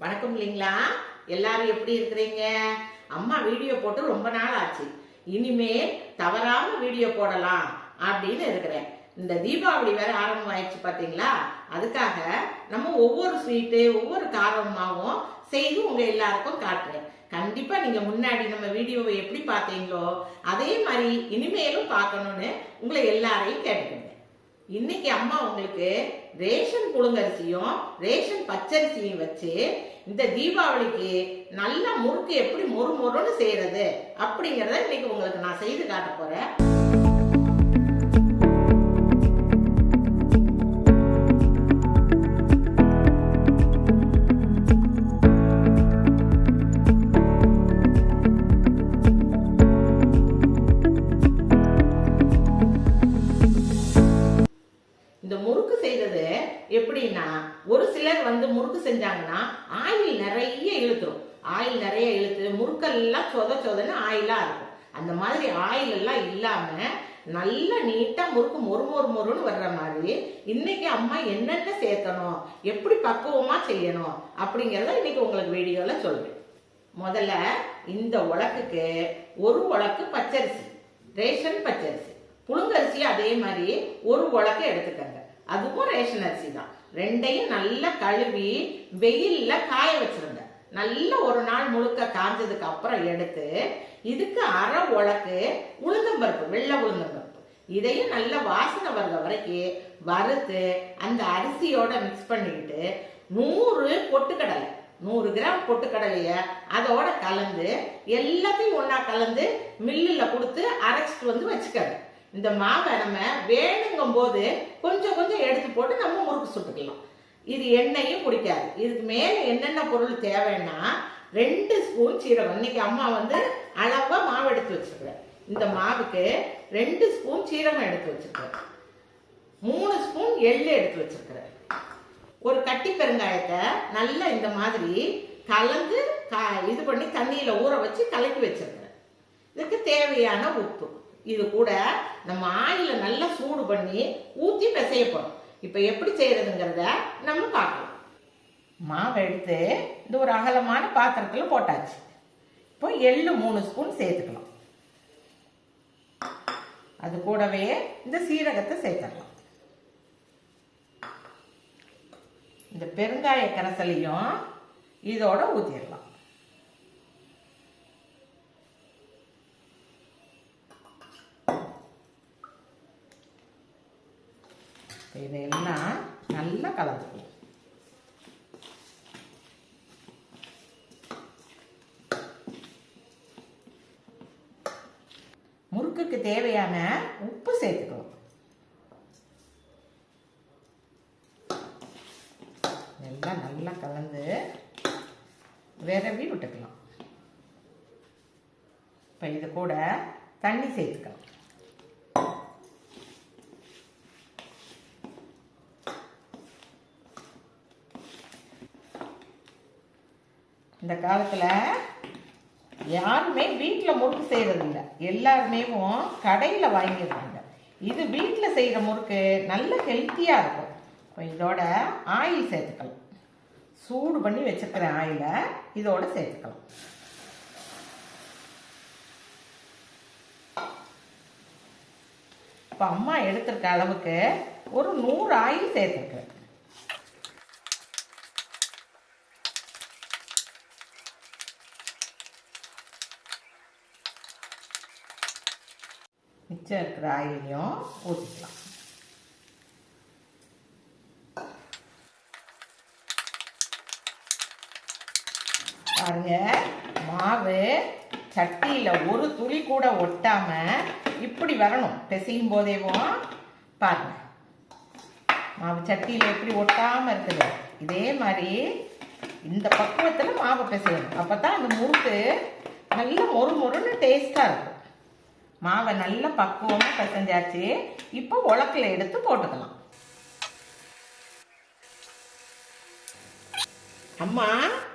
வணக்கம் இல்லைங்களா? எல்லாரும் எப்படி இருக்கிறீங்க? அம்மா வீடியோ போட்டு ரொம்ப நாள் ஆச்சு. இனிமேல் தவறாம வீடியோ போடலாம் அப்படின்னு இருக்கிறேன். இந்த தீபாவளி வேற ஆரம்பம் ஆயிடுச்சு பாத்தீங்களா? அதுக்காக நம்ம ஒவ்வொரு ஸ்வீட்டு ஒவ்வொரு காரமாகவும் செய்து உங்க எல்லாருக்கும் காட்டுறேன். கண்டிப்பா நீங்க முன்னாடி நம்ம வீடியோவை எப்படி பார்த்தீங்களோ அதே மாதிரி இனிமேலும் பார்க்கணும்னு உங்களை எல்லாரையும் கேட்டுக்கிறேன் இன்னைக்கு அம்மா உங்களுக்கு ரேஷன் புழுங்கரிசியும் ரேஷன் பச்சரிசியும் வச்சு இந்த தீபாவளிக்கு நல்ல முறுக்கு எப்படி மொறு மொறுன்னு செய்யறது அப்படிங்கறத இன்னைக்கு உங்களுக்கு நான் செய்து காட்ட போறேன். சிலர் வந்து முறுக்கு செஞ்சாங்கன்னா ஆயில் நிறைய இழுத்துரும். ஆயில் நிறைய இழுத்து முறுக்கெல்லாம் சொத சொதன்னு ஆயிலா இருக்கும். அந்த மாதிரி ஆயில் எல்லாம் இல்லாம நல்ல நீட்டா முறுக்கு மொறு மொறு மொறுன்னு வர்ற மாதிரி இன்னைக்கு அம்மா என்னென்ன சேர்க்கணும்? எப்படி பக்குவமா செய்யணும்? அப்படிங்கறத இன்னைக்கு உங்களுக்கு வீடியோல சொல்றேன். முதல்ல இந்த உலக்குக்கு ஒரு உலக்கு பச்சரிசி ரேஷன் பச்சரிசி. புழுங்கரிசி அதே மாதிரி ஒரு உலக்கு எடுத்துக்கங்க. அதுவும் ரேஷன் அரிசி தான். ரெண்டையும் நல்லா கழுவி வெயில்ல காய வச்சிருங்க. நல்ல ஒரு நாள் முழுக்க காஞ்சதுக்கு அப்புறம் எடுத்து இதுக்கு அரை உலக்கு உளுந்தம்பருப்பு வெள்ளை உளுந்தம்பருப்பு இதையும் நல்ல வாசனை வர்ற வரைக்கும் வறுத்து அந்த அரிசியோட மிக்ஸ் பண்ணிக்கிட்டு நூறு பொட்டுக்கடலை நூறு கிராம் பொட்டுக்கடலைய அதோட கலந்து எல்லாத்தையும் ஒன்றா கலந்து மில்லில் கொடுத்து அரைச்சிட்டு வந்து வச்சுக்கங்க. இந்த மாவை நம்ம வேணுங்கும் போது கொஞ்சம் கொஞ்சம் எடுத்து போட்டு நம்ம முறுக்கு சுட்டுக்கலாம். இது எண்ணெயும் குடிக்காது. இதுக்கு மேலே என்னென்ன பொருள் தேவைன்னா ரெண்டு ஸ்பூன் சீரகம். இன்னைக்கு அம்மா வந்து அளவாக மாவு எடுத்து வச்சுருக்குறேன் இந்த மாவுக்கு ரெண்டு ஸ்பூன் சீரகம் எடுத்து வச்சிருக்கிறேன் மூணு ஸ்பூன் எள்ளு எடுத்து வச்சுருக்குறேன் ஒரு கட்டி பெருங்காயத்தை நல்லா இந்த மாதிரி கலந்து கா- இது பண்ணி தண்ணியில் ஊற வச்சு கலக்கி வச்சிருக்கிறேன் இதுக்கு தேவையான உப்பு. இது கூட நம்ம ஆயில நல்லா சூடு பண்ணி ஊத்தி பிசைய போறோம். இப்போ எப்படி செய்யறதுங்கிறத நம்ம பார்க்கலாம். மாவை எடுத்து இந்த ஒரு அகலமான பாத்திரத்துல போட்டாச்சு. இப்போ எள்ளு மூணு ஸ்பூன் சேர்த்துக்கலாம். அது கூடவே இந்த சீரகத்தை சேர்த்துக்கலாம். இந்த பெருங்காய கரைசலையும் இதோட ஊற்றிடலாம் இதெல்லாம் நல்லா கலந்துக்கணும் முறுக்குக்கு தேவையான உப்பு சேர்த்துக்கணும் எல்லாம் நல்லா கலந்து விரவி விட்டுக்கலாம். இப்போ இது கூட தண்ணி சேர்த்துக்கலாம். இந்த காலத்தில் யாருமே வீட்டில் முறுக்கு செய்கிறதில்ல எல்லாருமே கடையில் வாங்கிடுறாங்க. இது வீட்டில் செய்கிற முறுக்கு நல்ல ஹெல்த்தியாக இருக்கும். இப்போ இதோட ஆயில் சேர்த்துக்கலாம். சூடு பண்ணி வச்சுருக்கிற ஆயிலை இதோட சேர்த்துக்கலாம். இப்போ அம்மா எடுத்திருக்க அளவுக்கு ஒரு நூறு ஆயில் சேர்த்துருக்கேன் மிச்சம் இருக்கிற ஆயிலையும் ஊற்றிக்கலாம் பாருங்க மாவு சட்டியில் ஒரு துளி கூட ஒட்டாம இப்படி வரணும். பிசையும் போதேவும் பாருங்க. மாவு சட்டியில் எப்படி ஒட்டாம இருக்குது இதே மாதிரி இந்த பக்குவத்தில் மாவை பிசையணும். அப்போ தான் அந்த முறுக்கு நல்ல மொறு மொறுன்னு டேஸ்ட்டாக இருக்கும். மாவை நல்ல பக்குவமாக பிசைஞ்சாச்சு. இப்போ உலக்கில் எடுத்து போட்டுக்கலாம். அம்மா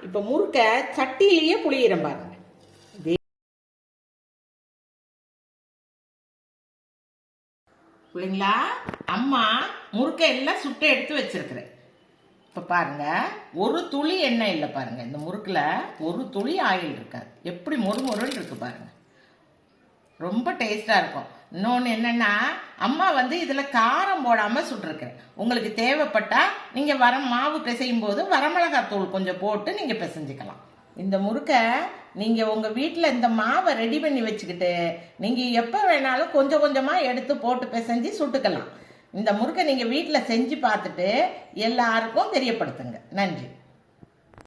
இப்போ முறுக்க சட்டியிலேயே புளியிடம் பாருங்க. இதே பிள்ளைங்களா அம்மா முறுக்க எல்லாம் சுட்டு எடுத்து வச்சிருக்கிறேன். இப்போ பாருங்க ஒரு துளி எண்ணெய் இல்லை பாருங்க. இந்த முறுக்கில் ஒரு துளி ஆயில் இருக்காது. எப்படி மொறு மொறுன்னு இருக்கு பாருங்க. ரொம்ப டேஸ்டாக இருக்கும். இன்னொன்று என்னென்னா அம்மா வந்து இதில் காரம் போடாமல் சுட்டிருக்கிறேன். உங்களுக்கு தேவைப்பட்டால் நீங்கள் வர மாவு பிசையும் போது வரமிளகாத்தூள் கொஞ்சம் போட்டு நீங்கள் பிசைஞ்சிக்கலாம். இந்த முறுக்கை நீங்கள் உங்கள் வீட்டில் இந்த மாவை ரெடி பண்ணி வச்சுக்கிட்டு நீங்கள் எப்போ வேணாலும் கொஞ்சம் கொஞ்சமாக எடுத்து போட்டு பிசைஞ்சு சுட்டுக்கலாம். இந்த முறுக்கை நீங்கள் வீட்டில் செஞ்சு பார்த்துட்டு எல்லாருக்கும் தெரியப்படுத்துங்க. நன்றி.